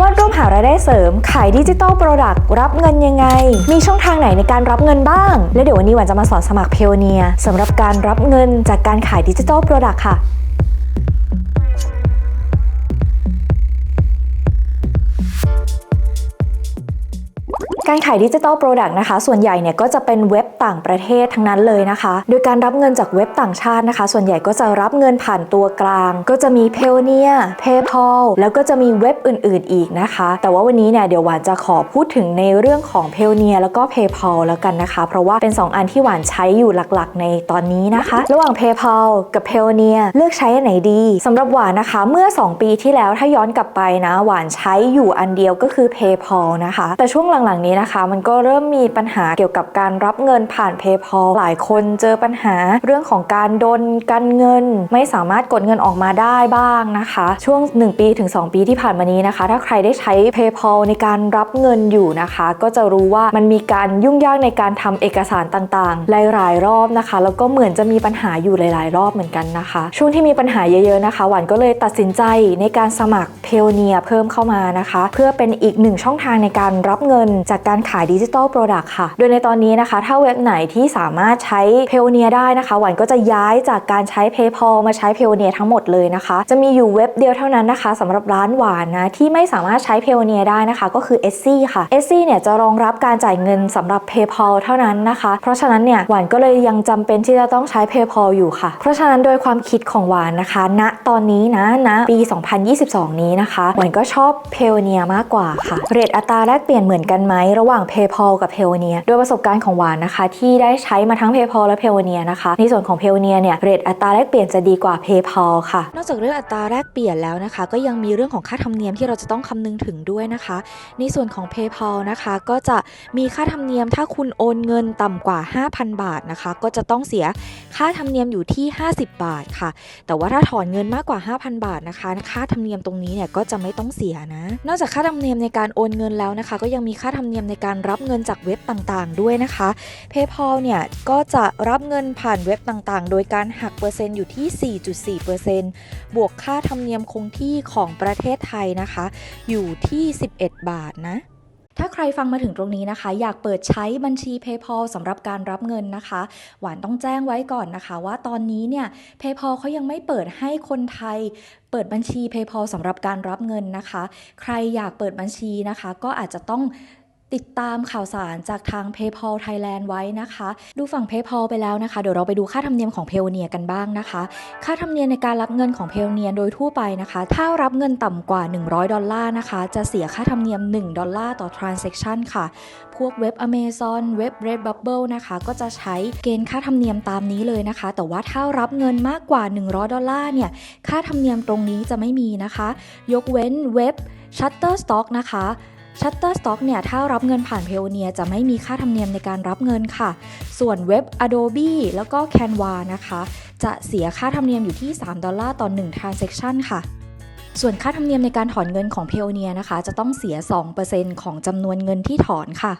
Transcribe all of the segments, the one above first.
วาดรูปหารายได้เสริม ขายดิจิตอลโปรดักต์รับเงินยังไง มีช่องทางไหนในการรับเงินบ้าง และเดี๋ยววันนี้หวานจะมาสอนสมัครเพลเนียสำหรับการรับเงินจากการขายดิจิตอลโปรดักต์ค่ะ การขายดิจิ t a ลโปรดักต์นะคะ ส่วนใหญ่เนี่ยก็จะเป็นเว็บต่างประเทศทั้งนั้นเลยนะคะ โดยการรับเงินจากเว็บต่างชาตินะคะ ส่วนใหญ่ก็จะรับเงินผ่านตัวกลาง ก็จะมี p a y o n e e r PayPal แล้วก็จะมีเว็บอื่น ๆ อีกนะคะ แต่ว่าวันนี้เนี่ยเดี๋ยวหวานจะขอพูดถึงในเรื่องของ p a y o n e e r แล้วก็ PayPal แล้วกันนะคะ เพราะว่าเป็น 2 อันที่หวานใช้อยู่หลักๆ ในตอนนี้นะคะ ระหว่าง PayPal กับ p a y o n e e r เลือกใช้อันไหนดีสำหรับหวานนะคะเมื่อ 2 ปีที่แล้วถ้าย้อนกลับไปนะ หวานใช้อยู่อันเดียวก็คือ PayPal นะคะ แต่ช่วงหลังๆนี้นะคะ มันก็เริ่มมีปัญหาเกี่ยวกับการรับเงินผ่าน PayPal หลายคนเจอปัญหาเรื่องของการโดนกันเงิน ไม่สามารถกดเงินออกมาได้บ้างนะคะ ช่วง 1 ปีถึง 2 ปีที่ผ่านมานี้นะคะ ถ้าใครได้ใช้ PayPal ในการรับเงินอยู่นะคะ ก็จะรู้ว่ามันมีการยุ่งยากในการทำเอกสารต่างๆ หลายๆ รอบนะคะ แล้วก็เหมือนจะมีปัญหาอยู่หลาย ๆ รอบเหมือนกันนะคะ ช่วงที่มีปัญหาเยอะๆนะคะ หวานก็เลยตัดสินใจในการสมัคร p a y o n e e r เพิ่มเข้ามานะคะ เพื่อเป็นอีกหนึ่งช่องทางในการรับเงินจากการขายดิจิทัลโปรดักต์ค่ะ โดยในตอนนี้นะคะ ถ้าเว็บไหนที่สามารถใช้ p a y o n e e r ได้นะคะ หวานก็จะย้ายจากการใช้ PayPal มาใช้ p a y o n e e r ทั้งหมดเลยนะคะ จะมีอยู่เว็บเดียวเท่านั้นนะคะสำหรับร้านหวานนะที่ไม่สามารถใช้ p a y o n e e r ได้นะคะ ก็คือ Etsy ค่ะ Etsy เนี่ยจะรองรับการจ่ายเงินสำหรับ PayPal เท่านั้นนะคะ เพราะฉะนั้นเนี่ยหวานก็เลยยังจำเป็นที่จะต้องใช้ PayPal อยู่ค่ะ เพราะฉะนั้นโดยความคิดของหวานนะคะ ณตอนนี้นะณปี 2022 นี้นะคะหวานก็ชอบ p a y o n e e r มากกว่าค่ะเรทอัตราแลกเปลี่ยนเหมือนกันไหมระหว่าง PayPal กับ p a y o n e e r โดยประสบการณ์ของหวานนะคะ ที่ได้ใช้มาทั้ง PayPal และ p a y o n e e r นะคะ ในส่วนของ p a y o n e e r เนี่ยเรทอัตราแลกเปลี่ยนจะดีกว่า PayPal ค่ะ นอกจากเรื่องอัตราแลกเปลี่ยนแล้วนะคะ ก็ยังมีเรื่องของค่าธรรมเนียมที่เราจะต้องคำนึงถึงด้วยนะคะ ในส่วนของ PayPal นะคะก็จะมีค่าธรรมเนียมถ้าคุณโอนเงินต่ำกว่า 5,000 บาทนะคะ ก็จะต้องเสียค่าธรรมเนียมอยู่ที่ 50 บาทค่ะ แต่ว่าถ้าถอนเงินมากกว่า 5,000 บาทนะคะ ค่าธรรมเนียมตรงนี้เนี่ยก็จะไม่ต้องเสียนะ นอกจากค่าธรรมเนียมในการโอนเงินแล้วนะคะ ก็ยังมีค่าธรรมเนียมในการรับเงินจากเว็บต่างๆ ด้วยนะคะ PayPal เนี่ยก็จะรับเงินผ่านเว็บต่างๆ โดยการหักเปอร์เซ็นต์อยู่ที่ 4.4%บวกค่าธรรมเนียมคงที่ของประเทศไทยนะคะ อยู่ที่ 11 บาทนะถ้าใครฟังมาถึงตรงนี้นะคะ อยากเปิดใช้บัญชี PayPal สำหรับการรับเงินนะคะ หวานต้องแจ้งไว้ก่อนนะคะ ว่าตอนนี้เนี่ย PayPal เขายังไม่เปิดให้คนไทยเปิดบัญชี PayPal สำหรับการรับเงินนะคะ ใครอยากเปิดบัญชีนะคะ ก็อาจจะต้อง ติดตามข่าวสารจากทาง PayPal Thailand ไว้นะคะ ดูฝั่ง PayPal ไปแล้วนะคะ เดี๋ยวเราไปดูค่าธรรมเนียมของ p a y o n e e r กันบ้างนะคะ ค่าธรรมเนียมในการรับเงินของ p a y o n e e r โดยทั่วไปนะคะ ถ้ารับเงินต่ำกว่า 100 ดอลลาร์นะคะ จะเสียค่าธรรมเนียม 1 ดอลลาร์ต่อ transaction ค่ะ พวกเว็บ Amazon เว็บ Redbubble นะคะ ก็จะใช้เกณฑ์ค่าธรรมเนียมตามนี้เลยนะคะ แต่ว่าถ้ารับเงินมากกว่า 100 ดอลลาร์เนี่ย ค่าธรรมเนียมตรงนี้จะไม่มีนะคะ ยกเว้นเว็บ Shutterstock นะคะ Shutterstock เนี่ยถ้ารับเงินผ่าน p a y o n e e r จะไม่มีค่าธรรมเนียมในการรับเงินค่ะ ส่วนเว็บ Adobe แล้วก็ Canva นะคะ จะเสียค่าธรรมเนียมอยู่ที่ 3 ดอลลาร์ต่อ 1 transaction ค่ะส่วนค่าธรรมเนียมในการถอนเงินของ p a y o n e e r นะคะ จะต้องเสีย 2%ของจำนวนเงินที่ถอนค่ะ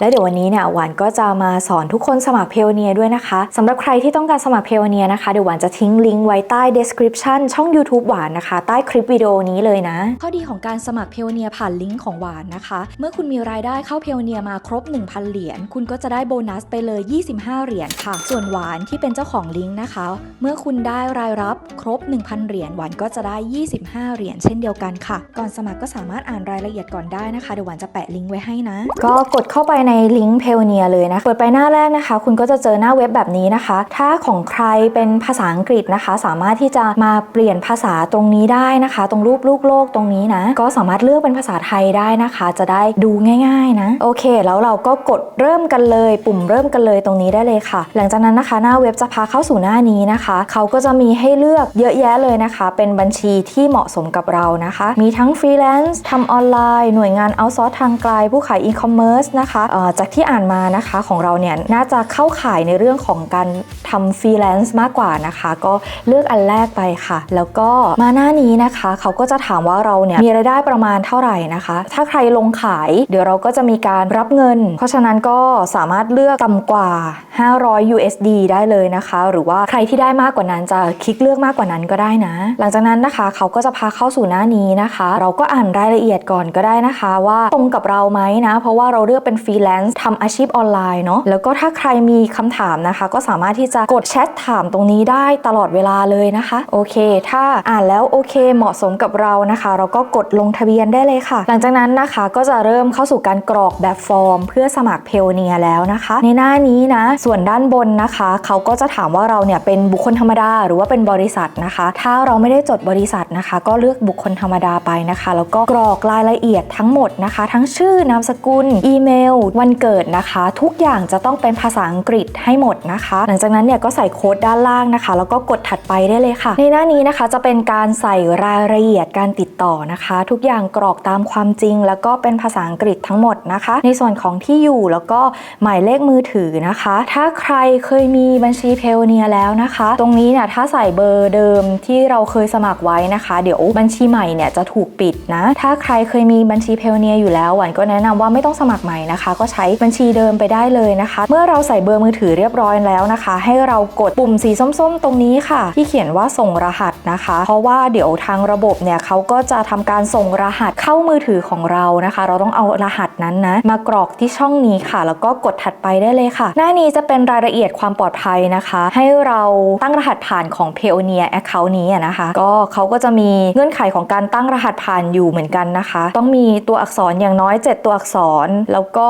และเดี๋ยววันนี้เนี่ยหวานก็จะมาสอนทุกคนสมัครเพ o เนียด้วยนะคะสำหรับใครที่ต้องการสมัครเพ o เนียนะคะเดี๋ยวหวานจะทิ้งลิงก์ไว้ใต้ description ช่อง YouTube หวานนะคะ ใต้คลิปวิดีโอนี้เลยนะ ข้อดีของการสมัครเพ o เนียผ่านลิงก์ของหวานนะคะ เมื่อคุณมีรายได้เข้าเพ o เนียมาครบ 1,000 เหรียญคุณก็จะได้โบนัสไปเลย 25 เหรียญค่ะ ส่วนหวานที่เป็นเจ้าของลิงก์นะคะ เมื่อคุณได้รายรับครบ 1,000 เหรียญหวานก็จะได้ 25 เหรียญเช่นเดียวกันค่ะ ก่อนสมัครก็สามารถอ่านรายละเอียดก่อนได้นะคะเดี๋ยวหวานจะแปะลิงก์ไว้ให้นะ ก็กดเข้าไปในลิงก์เพ o เนียเลยนะ เปิดไปหน้าแรกนะคะ คุณก็จะเจอหน้าเว็บแบบนี้นะคะ ถ้าของใครเป็นภาษาอังกฤษนะคะ สามารถที่จะมาเปลี่ยนภาษาตรงนี้ได้นะคะ ตรงรูปลูกโลกตรงนี้นะ ก็สามารถเลือกเป็นภาษาไทยได้นะคะ จะได้ดูง่าย ๆนะ โอเค แล้วเราก็กดเริ่มกันเลย ปุ่มเริ่มกันเลยตรงนี้ได้เลยค่ะ หลังจากนั้นนะคะ หน้าเว็บจะพาเข้าสู่หน้านี้นะคะ เขาก็จะมีให้เลือกเยอะแยะเลยนะคะ เป็นบัญชีที่เหมาะสมกับเรานะคะ มีทั้งฟรีแลนซ์ทำออนไลน์ หน่วยงานเอาซอร์ทางไกล ผู้ขายอีคอมเมิร์ซนะคะจากที่อ่านมานะคะของเราเนี่ยน่าจะเข้าข่ายในเรื่องของการทำฟรีแลนซ์มากกว่านะคะ ก็เลือกอันแรกไปค่ะ แล้วก็มาหน้านี้นะคะเขาก็จะถามว่าเราเนี่ยมีรายได้ประมาณเท่าไหร่นะคะ ถ้าใครลงขาย เดี๋ยวเราก็จะมีการรับเงิน เพราะฉะนั้นก็สามารถเลือกต่ำกว่า500 USD ได้เลยนะคะ หรือว่าใครที่ได้มากกว่านั้นจะคลิกเลือกมากกว่านั้นก็ได้นะ หลังจากนั้นนะคะเขาก็จะพาเข้าสู่หน้านี้นะคะ เราก็อ่านรายละเอียดก่อนก็ได้นะคะ ว่าตรงกับเราไหมนะ เพราะว่าเราเลือกเป็นฟรีแลนซ์ทำอาชีพออนไลน์เนาะแล้วก็ถ้าใครมีคำถามนะคะ ก็สามารถที่จะกดแชทถามตรงนี้ได้ตลอดเวลาเลยนะคะ โอเค ถ้าอ่านแล้วโอเค เหมาะสมกับเรานะคะ เราก็กดลงทะเบียนได้เลยค่ะ หลังจากนั้นนะคะก็จะเริ่มเข้าสู่การกรอกแบบฟอร์ม เพื่อสมัครเพลเนียแล้วนะคะ ในหน้านี้นะส่วนด้านบนนะคะ เขาก็จะถามว่าเราเนี่ยเป็นบุคคลธรรมดา หรือว่าเป็นบริษัทนะคะ ถ้าเราไม่ได้จดบริษัทนะคะ ก็เลือกบุคคลธรรมดาไปนะคะ แล้วก็กรอกรายละเอียดทั้งหมดนะคะ ทั้งชื่อนามสกุล อีเมล วันเกิดนะคะ ทุกอย่างจะต้องเป็นภาษาอังกฤษให้หมดนะคะ หลังจากนั้นเนี่ยก็ใส่โค้ดด้านล่างนะคะ แล้วก็กดถัดไปได้เลยค่ะ ในหน้านี้นะคะจะเป็นการใส่รายละเอียดการติดต่อนะคะ ทุกอย่างกรอกตามความจริง แล้วก็เป็นภาษาอังกฤษทั้งหมดนะคะ ในส่วนของที่อยู่แล้วก็หมายเลขมือถือนะคะถ้าใครเคยมีบัญชีเพลเนียแล้วนะคะ ตรงนี้เนี่ยถ้าใส่เบอร์เดิมที่เราเคยสมัครไว้นะคะ เดี๋ยวบัญชีใหม่เนี่ยจะถูกปิดนะ ถ้าใครเคยมีบัญชีเพลเนียอยู่แล้วหวันก็แนะนำว่าไม่ต้องสมัครใหม่นะคะ ก็ใช้บัญชีเดิมไปได้เลยนะคะ เมื่อเราใส่เบอร์มือถือเรียบร้อยแล้วนะคะ ให้เรากดปุ่มสีส้มๆ ตรงนี้ค่ะ ที่เขียนว่าส่งรหัสนะคะ เพราะว่าเดี๋ยวทางระบบเนี่ยเขาก็จะทำการส่งรหัสเข้ามือถือของเรานะคะ เราต้องเอารหัสนั้นนะมากรอกที่ช่องนี้ค่ะ แล้วก็กดถัดไปได้เลยค่ะ หน้านี้จะเป็นรายละเอียดความปลอดภัยนะคะ ให้เราตั้งรหัสผ่านของ Payoneer Account นี้นะคะ ก็เขาก็จะมีเงื่อนไขของการตั้งรหัสผ่านอยู่เหมือนกันนะคะ ต้องมีตัวอักษรอย่างน้อย 7 ตัวอักษร แล้วก็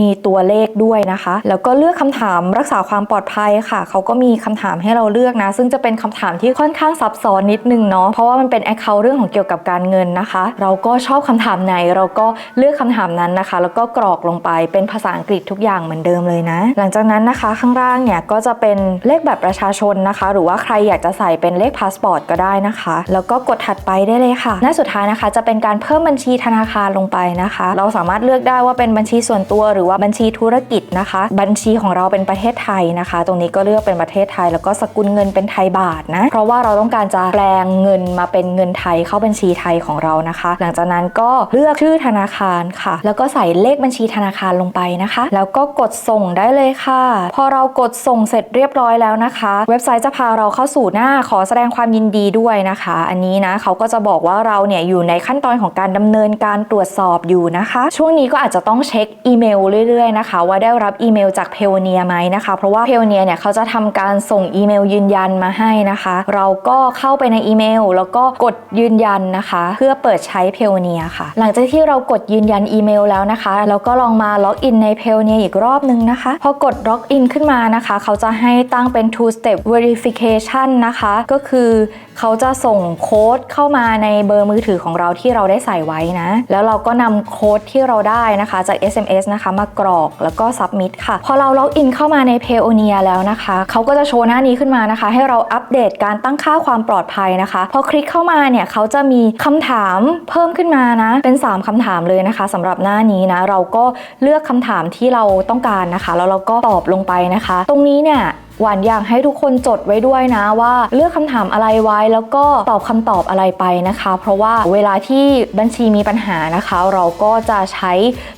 มีตัวเลขด้วยนะคะ แล้วก็เลือกคำถามรักษาความปลอดภัยค่ะ เขาก็มีคำถามให้เราเลือกนะ ซึ่งจะเป็นคำถามที่ค่อนข้างซับซ้อนนิดนึงเนาะ เพราะว่ามันเป็น Account เรื่องของเกี่ยวกับการเงินนะคะ เราก็ชอบคำถามไหน เราก็เลือกคำถามนั้นนะคะ แล้วก็กรอกลงไปเป็นภาษาอังกฤษทุกอย่างเหมือนเดิมเลยนะ หลังจากนั้นนะคะ ข้างล่างเนี่ยก็จะเป็นเลขแบบประชาชนนะคะ หรือว่าใครอยากจะใส่เป็นเลขพาสปอร์ตก็ได้นะคะ แล้วก็กดถัดไปได้เลยค่ะ หน้าสุดท้ายนะคะ จะเป็นการเพิ่มบัญชีธนาคารลงไปนะคะ เราสามารถเลือกได้ว่าเป็นบัญชีส่วนตัวหรือว่าบัญชีธุรกิจนะคะ บัญชีของเราเป็นประเทศไทยนะคะ ตรงนี้ก็เลือกเป็นประเทศไทย แล้วก็สกุลเงินเป็นไทยบาทนะ เพราะว่าเราต้องการจะแปลงเงินมาเป็นเงินไทยเข้าบัญชีไทยของเรานะคะ หลังจากนั้นก็เลือกชื่อธนาคารค่ะ แล้วก็ใส่เลขบัญชีธนาคารลงไปนะคะ แล้วก็กดส่งได้เลยค่ะพอเรากดส่งเสร็จเรียบร้อยแล้วนะคะ เว็บไซต์จะพาเราเข้าสู่หน้าขอแสดงความยินดีด้วยนะคะ อันนี้นะเขาก็จะบอกว่าเราเนี่ยอยู่ในขั้นตอนของการดำเนินการตรวจสอบอยู่นะคะ ช่วงนี้ก็อาจจะต้องเช็คอีเมลเรื่อยๆนะคะ ว่าได้รับอีเมลจากเพลเนียไหมนะคะ เพราะว่าเพลเนียเนี่ยเขาจะทำการส่งอีเมลยืนยันมาให้นะคะ เราก็เข้าไปในอีเมล แล้วก็กดยืนยันนะคะ เพื่อเปิดใช้เพลเนียค่ะ หลังจากที่เรากดยืนยันอีเมลแล้วนะคะเราก็ลองมาล็อกอินในเพลเนียอีกรอบนึงนะคะพอกดล็อกอินขึ้นมานะคะ เขาจะให้ตั้งเป็น two step verification นะคะ ก็คือเขาจะส่งโค้ดเข้ามาในเบอร์มือถือของเราที่เราได้ใส่ไว้นะ แล้วเราก็นำโค้ดที่เราได้นะคะ จาก SMS นะคะ มากรอกแล้วก็ submit ค่ะ พอเราล็อกอินเข้ามาใน p a y o n e e r แล้วนะคะ เขาก็จะโชว์หน้านี้ขึ้นมานะคะ ให้เราอัปเดตการตั้งค่าความปลอดภัยนะคะ พอคลิกเข้ามาเนี่ยเขาจะมีคำถามเพิ่มขึ้นมานะ เป็น 3คำถามเลยนะคะสำหรับหน้านี้นะ เราก็เลือกคำถามที่เราต้องการนะคะ แล้วเราก็ตอบลงไปนะคะ ตรงนี้เนี่ย หวานอยากให้ทุกคนจดไว้ด้วยนะว่าเลือกคำถามอะไรไว้แล้วก็ตอบคำตอบอะไรไปนะคะ เพราะว่าเวลาที่บัญชีมีปัญหานะคะ เราก็จะใช้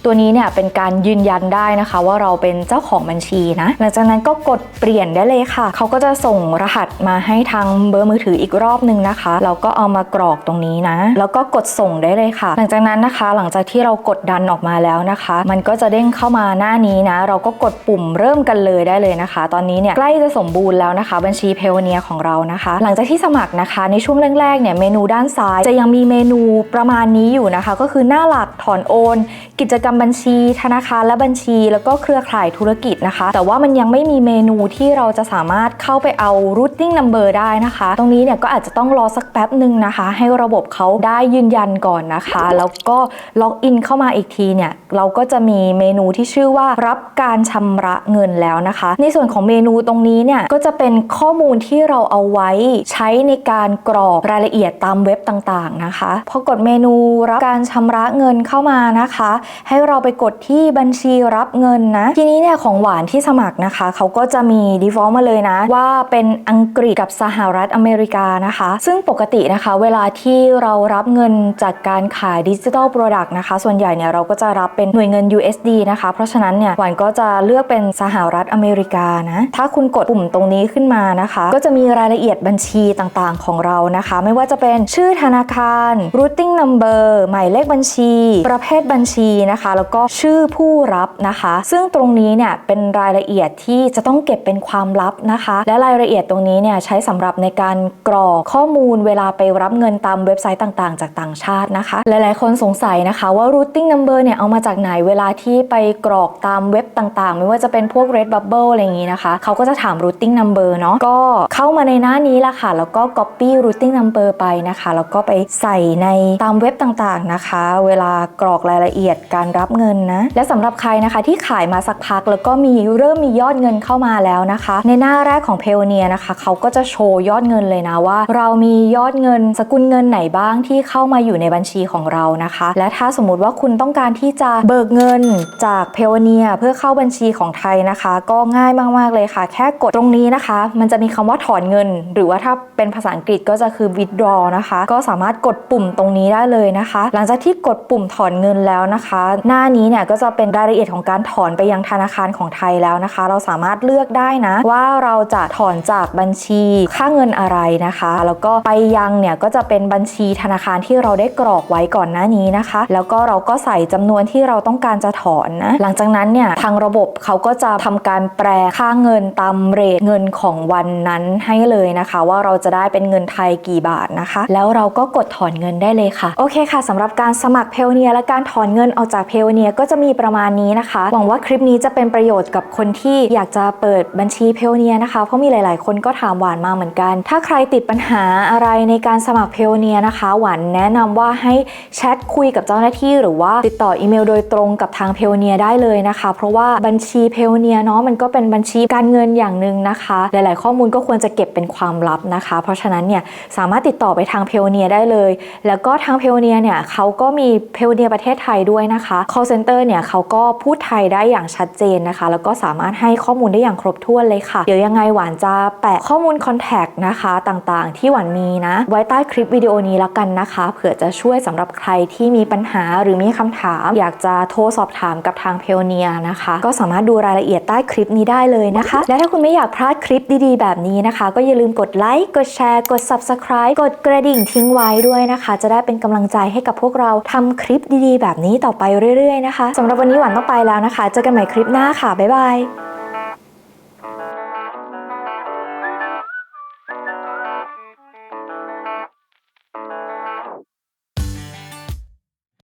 ตัวนี้เนี่ยเป็นการยืนยันได้นะคะ ว่าเราเป็นเจ้าของบัญชีนะหลังจากนั้นก็กดเปลี่ยนได้เลยค่ะ เขาก็จะส่งรหัสมาให้ทางเบอร์มือถืออีกรอบนึงนะคะเราก็เอามากรอกตรงนี้นะ แล้วก็กดส่งได้เลยค่ะ หลังจากนั้นนะคะ หลังจากที่เรากดดันออกมาแล้วนะคะ มันก็จะเด้งเข้ามาหน้านี้นะ เราก็กดปุ่มเริ่มกันเลยได้เลยนะคะ ตอนนี้เนี่ยใกล้จะสมบูรณ์แล้วนะคะ บัญชีเพลเนียของเรานะคะ หลังจากที่สมัครนะคะ ในช่วงแรกๆเนี่ยเมนูด้านซ้ายจะยังมีเมนูประมาณนี้อยู่นะคะ ก็คือหน้าหลักถอนโอน กิจกรรมบัญชี ธนาคารและบัญชี แล้วก็เครือข่ายธุรกิจนะคะ แต่ว่ามันยังไม่มีเมนูที่เราจะสามารถเข้าไปเอา routing number ได้นะคะ ตรงนี้เนี่ยก็อาจจะต้องรอสักแป๊บหนึ่งนะคะ ให้ระบบเขาได้ยืนยันก่อนนะคะ แล้วก็ล็อกอินเข้ามาอีกทีเนี่ยเราก็จะมีเมนูที่ชื่อว่ารับการชำระเงินแล้วนะคะ ในส่วนของเมนูตรงนี้เนี่ยก็จะเป็นข้อมูลที่เราเอาไว้ใช้ในการกรอกรายละเอียดตามเว็บต่างๆนะคะพอกดเมนูรับการชำระเงินเข้ามานะคะ ให้เราไปกดที่บัญชีรับเงินนะ ทีนี้เนี่ยของหวานที่สมัครนะคะ เขาก็จะมี default มาเลยนะ ว่าเป็นอังกฤษกับสหรัฐอเมริกานะคะ ซึ่งปกตินะคะ เวลาที่เรารับเงินจากการขายดิจิทัลโปรดักต์นะคะ ส่วนใหญ่เนี่ยเราก็จะรับเป็นหน่วยเงิน USD นะคะ เพราะฉะนั้นเนี่ยหวานก็จะเลือกเป็นสหรัฐอเมริกานะถ้าคุณกดปุ่มตรงนี้ขึ้นมานะคะ ก็จะมีรายละเอียดบัญชีต่างๆ ของเรานะคะ ไม่ว่าจะเป็นชื่อธนาคาร routing number หมายเลขบัญชี ประเภทบัญชีนะคะ แล้วก็ชื่อผู้รับนะคะ ซึ่งตรงนี้เนี่ยเป็นรายละเอียดที่จะต้องเก็บเป็นความลับนะคะ และรายละเอียดตรงนี้เนี่ยใช้สำหรับในการกรอกข้อมูลเวลาไปรับเงินตามเว็บไซต์ต่างๆ จากต่างชาตินะคะ หลายๆ คนสงสัยนะคะว่า routing number เนี่ยเอามาจากไหนเวลาที่ไปกรอกตามเว็บต่างๆ ไม่ว่าจะเป็นพวก Redbubble อะไรอย่างนี้นะคะ เขาก็จะถาม routing number เนาะก็เข้ามาในหน้านี้ละค่ะ แล้วก็ copy routing number ไปนะคะ แล้วก็ไปใส่ในตามเว็บต่างๆนะคะ เวลากรอกรายละเอียดการรับเงินนะ และสำหรับใครนะคะที่ขายมาสักพัก แล้วก็มีเริ่มมียอดเงินเข้ามาแล้วนะคะ ในหน้าแรกของเพลเนียนะคะ เขาก็จะโชว์ยอดเงินเลยนะว่า เรามียอดเงินสกุลเงินไหนบ้างที่เข้ามาอยู่ในบัญชีของเรานะคะ และถ้าสมมติว่าคุณต้องการที่จะเบิกเงินจากเพลเนียเพื่อเข้าบัญชีของไทยนะคะ ก็ง่ายมากๆเลยค่ะแค่กดตรงนี้นะคะ มันจะมีคำว่าถอนเงิน หรือว่าถ้าเป็นภาษาอังกฤษก็จะคือ withdraw นะคะ ก็สามารถกดปุ่มตรงนี้ได้เลยนะคะ หลังจากที่กดปุ่มถอนเงินแล้วนะคะ หน้านี้เนี่ยก็จะเป็นรายละเอียดของการถอนไปยังธนาคารของไทยแล้วนะคะ เราสามารถเลือกได้นะ ว่าเราจะถอนจากบัญชีค่าเงินอะไรนะคะ แล้วก็ไปยังเนี่ยก็จะเป็นบัญชีธนาคารที่เราได้กรอกไว้ก่อนหน้านี้นะคะ แล้วก็เราก็ใส่จำนวนที่เราต้องการจะถอนนะ หลังจากนั้นเนี่ยทางระบบเขาก็จะทำการแปลค่าเงินตามเรทเงินของวันนั้นให้เลยนะคะ ว่าเราจะได้เป็นเงินไทยกี่บาทนะคะ แล้วเราก็กดถอนเงินได้เลยค่ะ โอเคค่ะสำหรับการสมัครเพลเนียและการถอนเงินออกจากเพลเนียก็จะมีประมาณนี้นะคะ หวังว่าคลิปนี้จะเป็นประโยชน์กับคนที่อยากจะเปิดบัญชีเพลเนียนะคะ เพราะมีหลาย ๆ คนก็ถามหวานมาเหมือนกัน ถ้าใครติดปัญหาอะไรในการสมัครเพลเนียนะคะ หวานแนะนำว่าให้แชทคุยกับเจ้าหน้าที่ หรือว่าติดต่ออีเมลโดยตรงกับทางเพลเนียได้เลยนะคะ เพราะว่าบัญชีเพลเนียเนาะมันก็เป็นบัญชีการเงินอย่างางหนึ่งนะคะ หลาย ๆ ข้อมูลก็ควรจะเก็บเป็นความลับนะคะ เพราะฉะนั้นเนี่ยสามารถติดต่อไปทางเพลเนียได้เลย แล้วก็ทางเพลเนียเนี่ยเขาก็มีเพลเนียประเทศไทยด้วยนะคะ call center เนี่ยเขาก็พูดไทยได้อย่างชัดเจนนะคะ แล้วก็สามารถให้ข้อมูลได้อย่างครบถ้วนเลยค่ะ เดี๋ยวยังไงหวานจะแปะข้อมูล contact นะคะต่างๆ ที่หวานมีนะ ไว้ใต้คลิปวิดีโอนี้แล้วกันนะคะเผื่อจะช่วยสำหรับใครที่มีปัญหาหรือมีคำถาม อยากจะโทรสอบถามกับทางเพลเนียนะคะ ก็สามารถดูรายละเอียดใต้คลิปนี้ได้เลยนะคะ และถ้าคุณไม่อยากพลาดคลิปดีๆ แบบนี้นะคะ ก็อย่าลืมกดไลค์กดแชร์ กด subscribe กดกระดิ่งทิ้งไว้ด้วยนะคะ จะได้เป็นกำลังใจให้กับพวกเราทำคลิปดีๆ แบบนี้ต่อไปเรื่อยๆนะคะสำหรับวันนี้หวานต้องไปแล้วนะคะ เจอกันใหม่คลิปหน้าค่ะ บ๊ายบาย